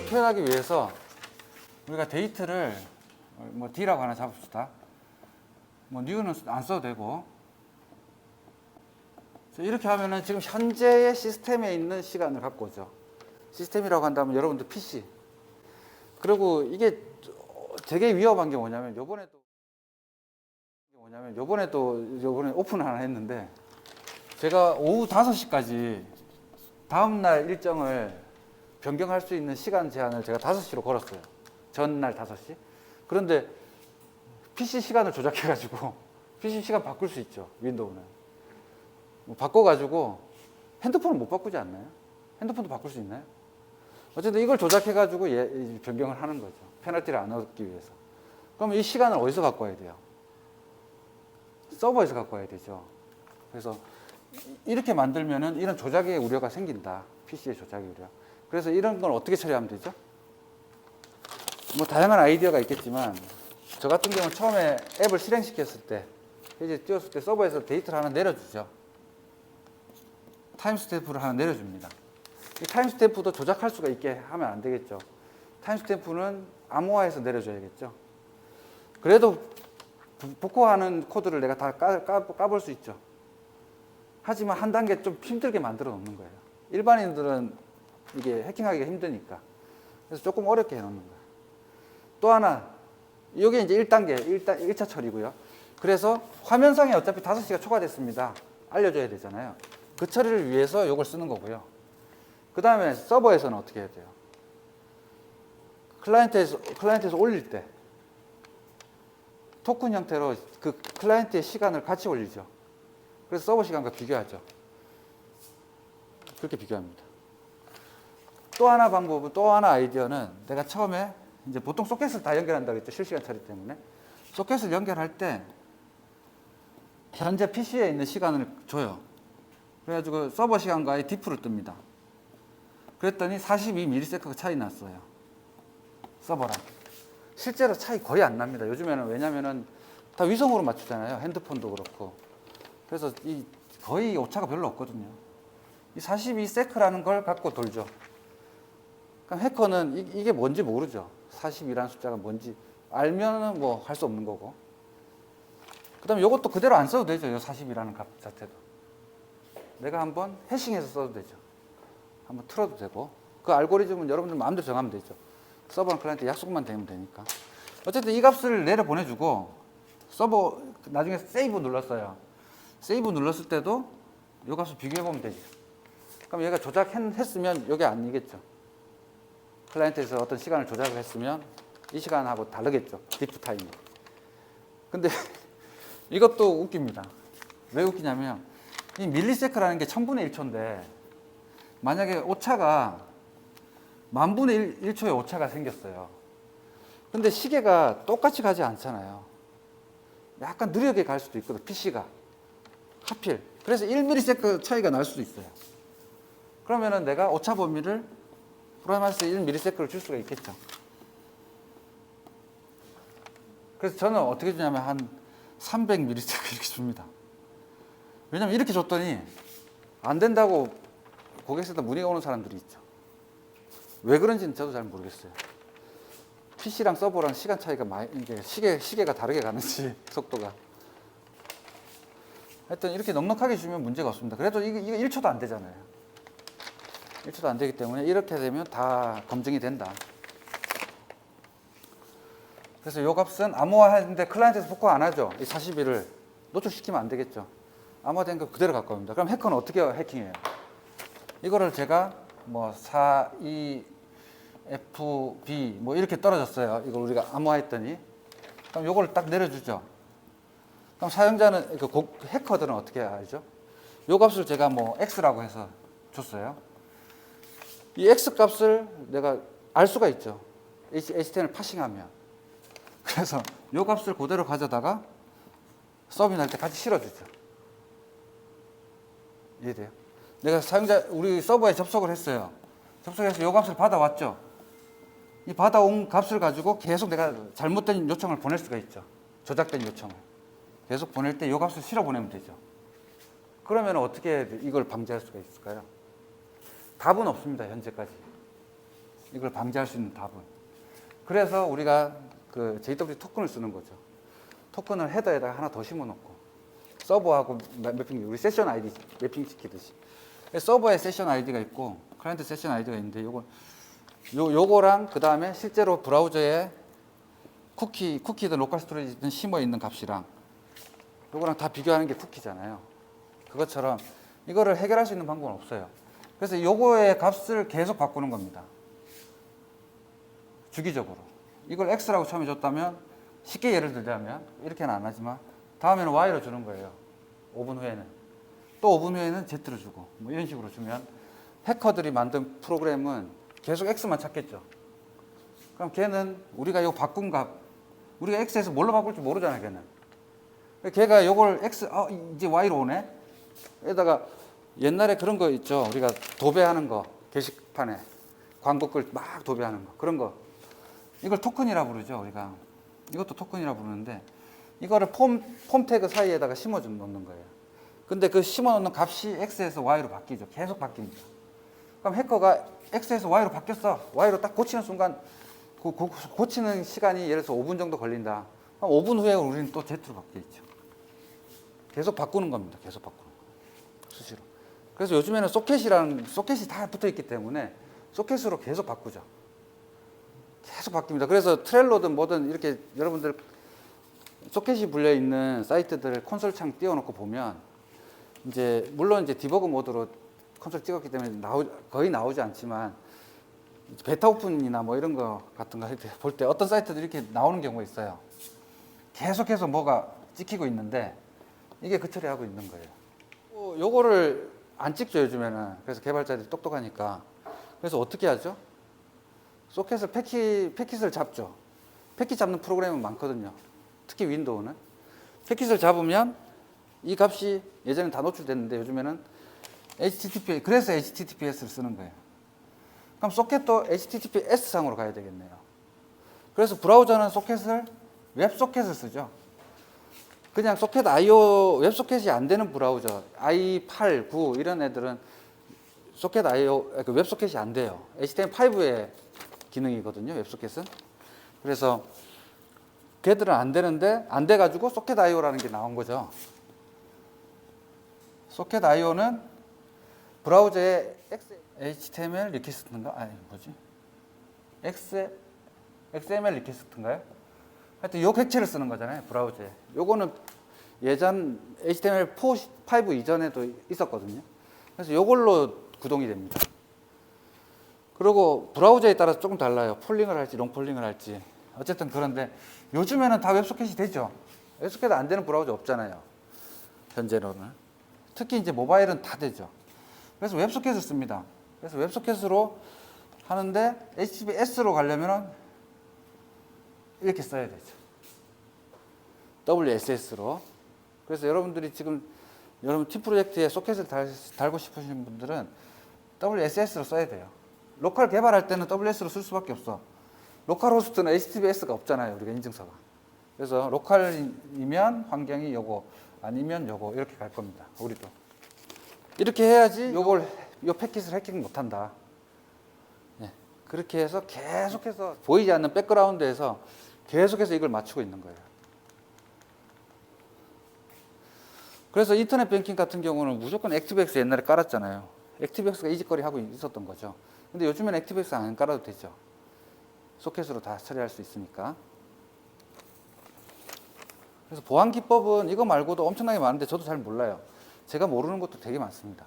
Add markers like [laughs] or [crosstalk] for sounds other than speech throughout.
이걸 표현하기 위해서 우리가 데이트를 뭐 D라고 하나 잡읍시다. 뭐 뉴는 안 써도 되고. 이렇게 하면은 지금 현재의 시스템에 있는 시간을 갖고 오죠. 시스템이라고 한다면 여러분들 PC. 그리고 이게 되게 위험한 게 뭐냐면 요번에도 뭐냐면 요번에도 요번에 오픈 하나 했는데 제가 오후 5시까지 다음 날 일정을 변경할 수 있는 시간 제한을 제가 5시로 걸었어요. 전날 5시. 그런데 PC 시간을 조작해 가지고 [laughs] PC 시간 바꿀 수 있죠. 윈도우는. 뭐 바꿔-가지고 핸드폰은 못 바꾸지 않나요? 핸드폰도 바꿀 수 있나요? 어쨌든 이걸 조작해가지고 예, 이 변경을 하는 거죠. 페널티를 안 얻기 위해서. 그럼 이 시간을 어디서 갖고 와야 돼요? 서버에서 갖고 와야 되죠. 그래서 이- 이렇게 만들면은 이런 조작의 우려가 생긴다. PC의 조작의 우려. 그래서 이런 걸 어떻게 처리하면 되죠? 뭐 다양한 아이디어가 있겠지만 저 같은 경우는 처음에 앱을 실행시켰을 때 이제 띄웠을 때 서버에서 데이터를 하나 내려주죠. 타임스탬프를 하나 내려줍니다. 이 타임스탬프도 조작할 수가 있게 하면 안 되겠죠. 타임스탬프는 암호화해서 내려줘야겠죠. 그래도 부- 복호하는 코드를 내가 다 까, 까, 까볼 수 있죠. 하지만 한 단계 좀 힘들게 만들어 놓는 거예요. 일반인들은 이게 해킹하기가 힘드니까. 그래서 조금 어렵게 해 놓는 거예요. 또 하나, 이게 이제 1단계, 1차, 1차 처리고요. 그래서 화면상에 어차피 5시가 초과됐습니다. 알려줘야 되잖아요. 그 처리를 위해서 이걸 쓰는 거고요. 그 다음에 서버에서는 어떻게 해야 돼요? 클라이언트에서, 클라이언트에서 올릴 때 토큰 형태로 그 클라이언트의 시간을 같이 올리죠. 그래서 서버 시간과 비교하죠. 그렇게 비교합니다. 또 하나 방법은 또 하나 아이디어는 내가 처음에 이제 보통 소켓을 다 연결한다고 했죠. 실시간 처리 때문에. 소켓을 연결할 때 현재 PC에 있는 시간을 줘요. 그래가지고 서버 시간과의 디프를 뜹니다. 그랬더니 42ms 차이 났어요. 서버랑. 실제로 차이 거의 안 납니다. 요즘에는 왜냐면은 다 위성으로 맞추잖아요. 핸드폰도 그렇고. 그래서 이 거의 오차가 별로 없거든요. 이 42세크라는 걸 갖고 돌죠. 그럼 해커는 이, 게 뭔지 모르죠. 42라는 숫자가 뭔지 알면은 뭐 할 수 없는 거고. 그다음에 이것도 그대로 안 써도 되죠. 이 40이라는 값 자체도. 내가 한번 해싱해서 써도 되죠. 한번 틀어도 되고. 그 알고리즘은 여러분들 마음대로 정하면 되죠. 서버랑 클라이언트 약속만 되면 되니까. 어쨌든 이 값을 내려 보내주고 서버 나중에 세이브 눌렀어요. 세이브 눌렀을 때도 이 값을 비교해 보면 되죠. 그럼 얘가 조작했으면 이게 아니겠죠. 클라이언트에서 어떤 시간을 조작을 했으면 이 시간하고 다르겠죠. 디프 타임이. 근데 [laughs] 이것도 웃깁니다. 왜 웃기냐면 이 밀리세크라는 게 천분의 1초인데 만약에 오차가 만분의 1, 초의 오차가 생겼어요. 근데 시계가 똑같이 가지 않잖아요. 약간 느리게 갈 수도 있거든, PC가. 하필. 그래서 1ms 차이가 날 수도 있어요. 그러면은 내가 오차 범위를 플러스 1ms를 줄 수가 있겠죠. 그래서 저는 어떻게 주냐면 한 300ms 이렇게 줍니다. 왜냐면 이렇게 줬더니 안 된다고 고객센터 문의가 오는 사람들이 있죠. 왜 그런지는 저도 잘 모르겠어요. PC랑 서버랑 시간 차이가 많이, 이게 시계, 시계가 다르게 가는지, [laughs] 속도가. 하여튼 이렇게 넉넉하게 주면 문제가 없습니다. 그래도 이거 1초도 안 되잖아요. 1초도 안 되기 때문에 이렇게 되면 다 검증이 된다. 그래서 요 값은 암호화했는데 클라이언트에서 복구 안 하죠. 이 41을 노출시키면 안 되겠죠. 암호화된 거 그대로 갖고 옵니다. 그럼 해커는 어떻게 해킹해요? 이거를 제가 뭐 4, 2, F, B 뭐 이렇게 떨어졌어요. 이걸 우리가 암호화했더니 그럼 요걸 딱 내려주죠. 그럼 사용자는 그 고- 해커들은 어떻게 알죠? 요 값을 제가 뭐 X라고 해서 줬어요. 이 X 값을 내가 알 수가 있죠. HTML 파싱하면. 그래서 요 값을 그대로 가져다가 서비스 할때 같이 실어주죠. 이해돼요? 내가 사용자 우리 서버에 접속을 했어요. 접속해서 요 값을 받아왔죠. 이 받아온 값을 가지고 계속 내가 잘못된 요청을 보낼 수가 있죠. 조작된 요청을. 계속 보낼 때요 값을 실어 보내면 되죠. 그러면 어떻게 이걸 방지할 수가 있을까요? 답은 없습니다, 현재까지. 이걸 방지할 수 있는 답은. 그래서 우리가 그 JWT 토큰을 쓰는 거죠. 토큰을 헤더에다가 하나 더 심어 놓고 서버하고 매- 매핑 우리 세션 아이디 매핑 시키듯이 서버에 세션 아이디가 있고 클라이언트 세션 아이디가 있는데 요거 요 요거랑 그 다음에 실제로 브라우저에 쿠키 쿠키든 로컬 스토리지든 심어 있는 값이랑 요거랑 다 비교하는 게 쿠키잖아요. 그것처럼 이거를 해결할 수 있는 방법은 없어요. 그래서 요거의 값을 계속 바꾸는 겁니다. 주기적으로. 이걸 x라고 처음에 줬다면 쉽게 예를 들자면 이렇게는 안 하지만 다음에는 y로 주는 거예요. 5분 후에는. 또 5분 후에는 z로 주고 뭐 이런 식으로 주면 해커들이 만든 프로그램은 계속 x만 찾겠죠. 그럼 걔는 우리가 요 바꾼 값 우리가 x에서 뭘로 바꿀지 모르잖아요, 걔는. 걔가 요걸 x 어 이제 y로 오네. 에다가 옛날에 그런 거 있죠. 우리가 도배하는 거 게시판에 광고 글 막 도배하는 거 그런 거 이걸 토큰이라 부르죠. 우리가 이것도 토큰이라 부르는데 이거를 폼, 폼 태그 사이에다가 심어 좀 놓는 거예요. 근데 그 심어 놓는 값이 x에서 y로 바뀌죠. 계속 바뀝니다. 그럼 해커가 x에서 y로 바뀌었어. y로 딱 고치는 순간 고, 고, 고치는 시간이 예를 들어서 5분 정도 걸린다. 그럼 5분 후에 우리는 또 z로 바뀌겠죠. 계속 바꾸는 겁니다. 계속 바꾸는. 그래서 요즘에는 소켓이라는 소켓이 다 붙어 있기 때문에 소켓으로 계속 바꾸죠. 계속 바뀝니다. 그래서 트렐로든 뭐든 이렇게 여러분들 소켓이 불려 있는 사이트들 콘솔 창 띄워놓고 보면 이제 물론 이제 디버그 모드로 콘솔 찍었기 때문에 나오, 거의 나오지 않지만 베타 오픈이나 뭐 이런 거 같은 거 볼 때 어떤 사이트들이 이렇게 나오는 경우가 있어요. 계속해서 뭐가 찍히고 있는데 이게 그 처리하고 있는 거예요. 어, 요거를 안 찍죠 요즘에는. 그래서 개발자들이 똑똑하니까. 그래서 어떻게 하죠? 소켓을 패킷 패킷을 잡죠. 패킷 잡는 프로그램은 많거든요. 특히 윈도우는 패킷을 잡으면 이 값이 예전엔 다 노출됐는데 요즘에는 HTTP 그래서 HTTPS를 쓰는 거예요. 그럼 소켓도 HTTPS 상으로 가야 되겠네요. 그래서 브라우저는 소켓을 웹 소켓을 쓰죠. 그냥 소켓 IO 웹 소켓이 안 되는 브라우저 i8, 9 이런 애들은 소켓 IO 그 웹 소켓이 안 돼요. HTML5의 기능이거든요. 웹 소켓은. 그래서 걔들은 안 되는데 안 돼 가지고 소켓 IO라는 게 나온 거죠. 소켓 IO는 브라우저에 HTML 리퀘스트인가? 아니 뭐지? X XML 리퀘스트인가요? 하여튼 요 객체를 쓰는 거잖아요 브라우저에. 요거는 예전 HTML4, 5 이전에도 있었거든요. 그래서 요걸로 구동이 됩니다. 그리고 브라우저에 따라서 조금 달라요. 폴링을 할지 롱폴링을 할지. 어쨌든 그런데 요즘에는 다 웹소켓이 되죠. 웹소켓 안 되는 브라우저 없잖아요. 현재로는. 특히 이제 모바일은 다 되죠. 그래서 웹소켓을 씁니다. 그래서 웹소켓으로 하는데 HTTPS로 가려면은 이렇게 써야 되죠. WSS로. 그래서 여러분들이 지금 여러분 T 프로젝트에 소켓을 달, 달고 싶으신 분들은 WSS로 써야 돼요. 로컬 개발할 때는 WS로 쓸 수밖에 없어. 로컬 호스트는 HTTPS가 없잖아요. 우리가 인증서가. 그래서 로컬이면 환경이 요거 아니면 요거 이렇게 갈 겁니다. 우리도. 이렇게 해야지 요걸 요 패킷을 해킹 못 한다. 네. 그렇게 해서 계속해서 보이지 않는 백그라운드에서 계속해서 이걸 맞추고 있는 거예요. 그래서 인터넷 뱅킹 같은 경우는 무조건 액티브엑스 옛날에 깔았잖아요. 액티브엑스가 이직거리 하고 있었던 거죠. 근데 요즘엔 액티브엑스 안 깔아도 되죠. 소켓으로 다 처리할 수 있으니까. 그래서 보안 기법은 이거 말고도 엄청나게 많은데 저도 잘 몰라요. 제가 모르는 것도 되게 많습니다.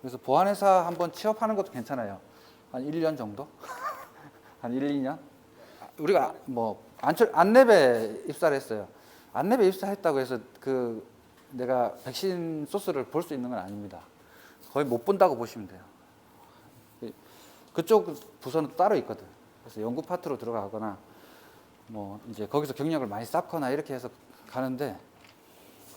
그래서 보안회사 한번 취업하는 것도 괜찮아요. 한 1년 정도? 한 1, 2년? 우리가 뭐 안철 안랩에 입사를 했어요. 안랩에 입사했다고 해서 그 내가 백신 소스를 볼 수 있는 건 아닙니다. 거의 못 본다고 보시면 돼요. 그쪽 부서는 따로 있거든. 그래서 연구 파트로 들어가거나 뭐 이제 거기서 경력을 많이 쌓거나 이렇게 해서 가는데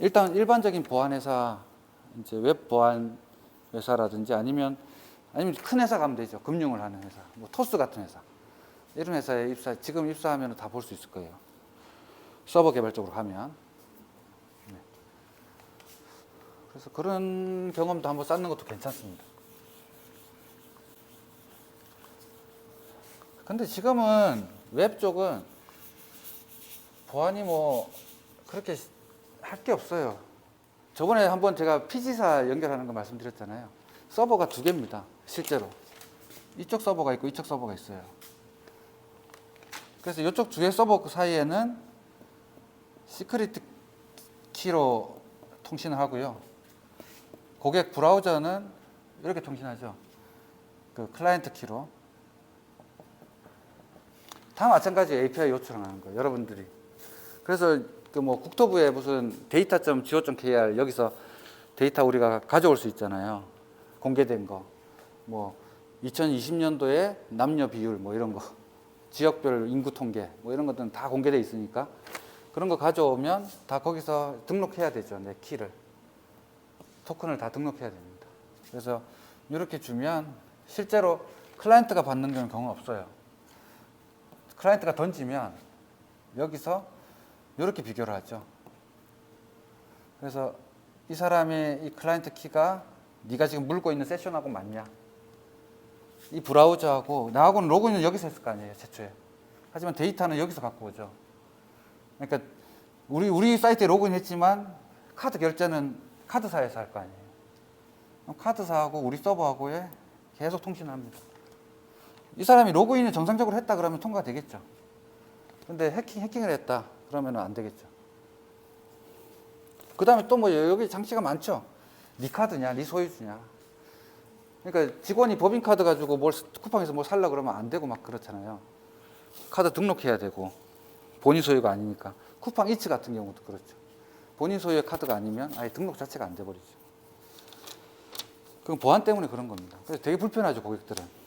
일단 일반적인 보안 회사 이제 웹 보안 회사라든지 아니면 아니면 큰 회사 가면 되죠. 금융을 하는 회사, 뭐 토스 같은 회사 이런 회사에 입사 지금 입사하면 다 볼 수 있을 거예요. 서버 개발 쪽으로 가면. 네. 그래서 그런 경험도 한번 쌓는 것도 괜찮습니다. 근데 지금은 웹 쪽은 보안이 뭐 그렇게 할 게 없어요. 저번에 한번 제가 피지사 연결하는 거 말씀드렸잖아요. 서버가 두 개입니다. 실제로. 이쪽 서버가 있고 이쪽 서버가 있어요. 그래서 이쪽 두 개 서버 그 사이에는 시크릿 키로 통신을 하고요. 고객 브라우저는 이렇게 통신하죠. 그 클라이언트 키로. 다 마찬가지 API 요청하는 거예요. 여러분들이. 그래서 그 뭐 국토부에 무슨 데이터.go.kr 여기서 데이터 우리가 가져올 수 있잖아요. 공개된 거. 뭐 2020년도에 남녀 비율 뭐 이런 거. 지역별 인구 통계 뭐 이런 것들은 다 공개돼 있으니까 그런 거 가져오면 다 거기서 등록해야 되죠. 내 키를. 토큰을 다 등록해야 됩니다. 그래서 이렇게 주면 실제로 클라이언트가 받는 경우는 경우 없어요. 클라이언트가 던지면 여기서 이렇게 비교를 하죠. 그래서 이 사람의 이 클라이언트 키가 네가 지금 물고 있는 세션하고 맞냐? 이 브라우저하고 나하고는 로그인은 여기서 했을 거 아니에요, 최초에. 하지만 데이터는 여기서 갖고 오죠. 그러니까 우리 우리 사이트에 로그인했지만 카드 결제는 카드사에서 할 거 아니에요. 카드사하고 우리 서버하고에 계속 통신을 합니다. 이 사람이 로그인을 정상적으로 했다 그러면 통과가 되겠죠. 근데 해킹, 해킹을 했다 그러면 안 되겠죠. 그 다음에 또 뭐 여기 장치가 많죠. 네 카드냐, 네 소유주냐. 그러니까 직원이 법인카드 가지고 뭘 쿠팡에서 뭘 살라 그러면 안 되고 막 그렇잖아요. 카드 등록해야 되고 본인 소유가 아니니까 쿠팡 이츠 같은 경우도 그렇죠. 본인 소유의 카드가 아니면 아예 등록 자체가 안 돼 버리죠. 그건 보안 때문에 그런 겁니다. 그래서 되게 불편하죠 고객들은.